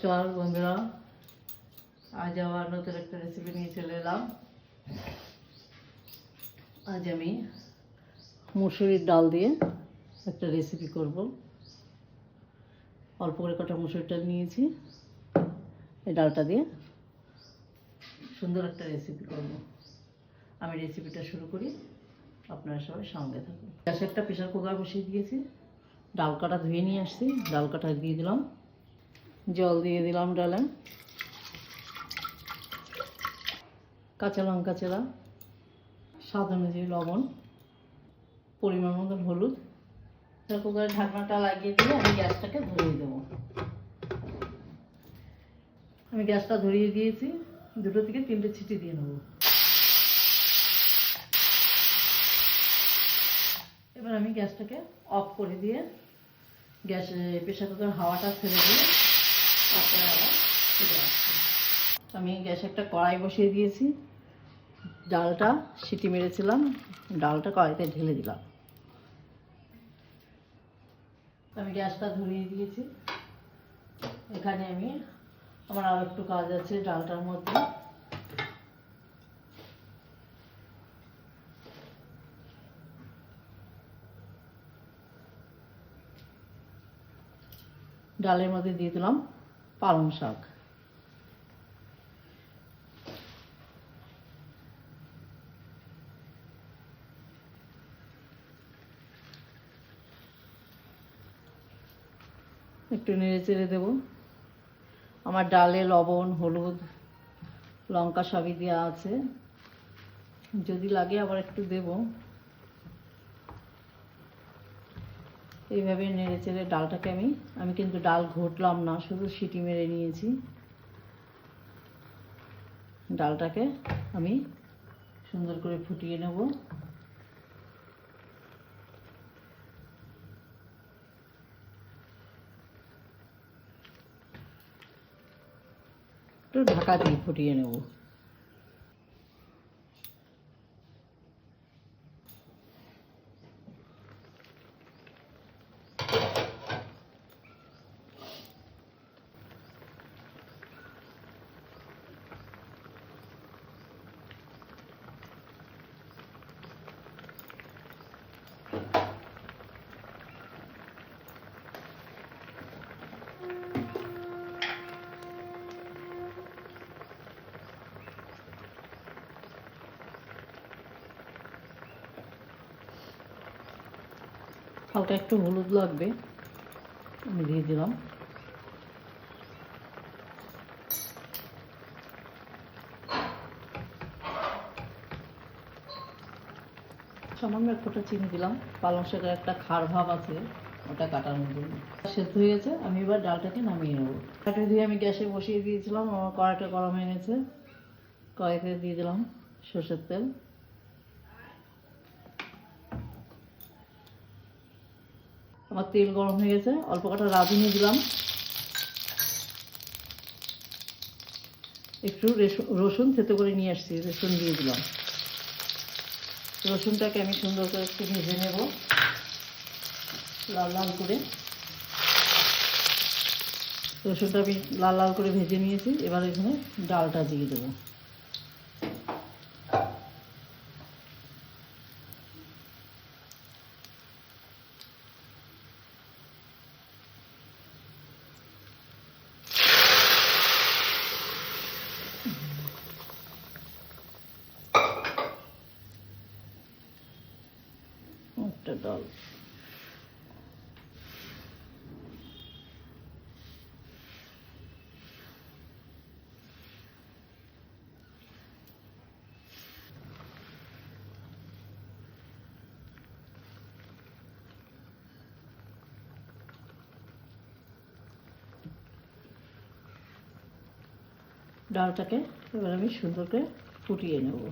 নমস্কার, বন্ধুরা। আজ আবার নতুন একটা রেসিপি নিয়ে চলে এলাম। আজ আমি মুসুরির ডাল দিয়ে একটা রেসিপি করব। অল্প করে কটা মুসুরির ডাল নিয়েছি। এই ডালটা দিয়ে সুন্দর একটা রেসিপি করব। আমি রেসিপিটা শুরু করি। আপনারা সবাই সঙ্গে থাকুন। গ্যাসে একটা প্রেশার কুকার বসিয়ে দিয়েছি। ডাল কাটা ধুয়ে নিয়ে আসছি। ডাল কাটা দিয়ে দিলাম। জল দিয়ে দিলাম ডালে। কাঁচা লঙ্কা চেরা, স্বাদ অনুযায়ী লবণ, পরিমাণ মতন হলুদ। কুকারের ঢাকনাটা লাগিয়ে দিয়ে আমি গ্যাসটাকে ধরিয়ে দেবো। আমি গ্যাসটা ধরিয়ে দিয়েছি, দুটো থেকে তিনটে ছিটি দিয়ে নেব। এবার আমি গ্যাসটাকে অফ করে দিয়ে গ্যাসে প্রেশার কুকার হাওয়াটা ছেড়ে দিয়ে আমি গ্যাসে একটা কড়াই বসিয়ে দিয়েছি। ডালটা সিটি মেরেছিলাম, ডালটা কড়াইতে ঢেলে দিলাম। আমি গ্যাসটা ধরিয়ে দিয়েছি। এখানে আমি আমার আর একটু কাজ আছে ডালটার মধ্যে। ডালের মধ্যে দিয়ে দিলাম। পালং শাক একটু নেড়ে চেড়ে দেবো। আমার ডালে লবণ, হলুদ, লঙ্কা সবই দেওয়া আছে। যদি লাগে আবার একটু দেব। এইভাবে নেড়ে চেড়ে ডালটাকে আমি আমি কিন্তু ডাল ঘটলাম না, শুধু সিটি মেরে নিয়েছি। ডালটাকে আমি সুন্দর করে ফুটিয়ে নেব। একটু ঢাকা দিয়ে ফুটিয়ে নেব। হালকা একটু হলুদ লাগবে। আমি দিয়ে দিলাম। সামান্য এক ফোঁটা চিনি দিলাম। পালং শাকের একটা খার ভাব আছে, ওটা কাটানোর জন্য সেদ্ধ হয়ে গেছে। আমি এবার ডালটাকে নামিয়ে নেব। কাটে দিয়ে আমি গ্যাসে বসিয়ে দিয়েছিলাম। আমার কড়াইটা গরম হয়ে গেছে। কড়াইতে দিয়ে দিলাম সর্ষের তেল। আমার তেল গরম হয়ে গেছে, অল্প কটা রাঁধুনি দিলাম। একটু রেসু- রসুন থেতে করে নিয়ে আসছি, রসুন দিয়ে দিলাম। রসুনটাকে আমি সুন্দর করে একটু ভেজে নেব, লাল লাল করে। রসুনটা আমি লাল লাল করে ভেজে নিয়েছি, এবার এখানে ডালটা দিয়ে দেবো। ডাল ডালটাকে এবার আমি সুন্দর করে ফুটিয়ে নেব।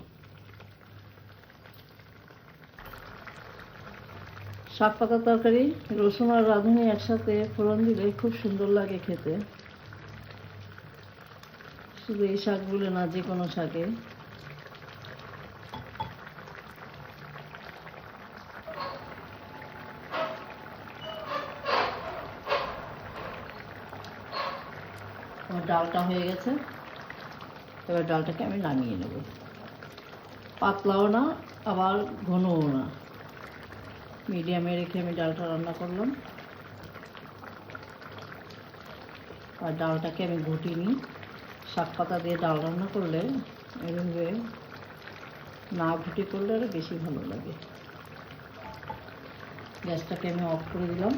শাক পাতার তরকারি, রসুন আর রাঁধুনি একসাথে ফোড়ন দিলে খুব সুন্দর লাগে খেতে। শুধু এই শাকগুলো না, যে কোনো শাকে। আমার ডালটা হয়ে গেছে। এবার ডালটাকে আমি নামিয়ে নেব। পাতলাও না, আবার ঘনও না। মিডিয়ামে রেখে আমি ডালটা রান্না করলাম। আর ডালটাকে আমি ঘুটি নিই শাক পাতা দিয়ে ডাল রান্না করলে এভাবে না ঘুটি করলে আরও বেশি ভালো লাগে। গ্যাসটাকে আমি অফ করে দিলাম।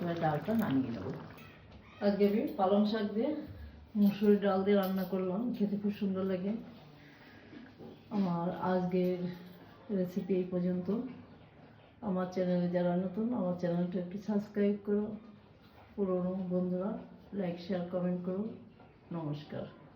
এবার ডালটা নামিয়ে নেব। আজকে আমি পালং শাক দিয়ে মুসুরির ডাল দিয়ে রান্না করলাম। খেতে খুব সুন্দর লাগে। আমার আজকের রেসিপি এই পর্যন্ত। আমার চ্যানেলে যারা নতুন, আমার চ্যানেলটা একটু সাবস্ক্রাইব করো। পুরনো বন্ধুরা লাইক শেয়ার কমেন্ট করো। নমস্কার।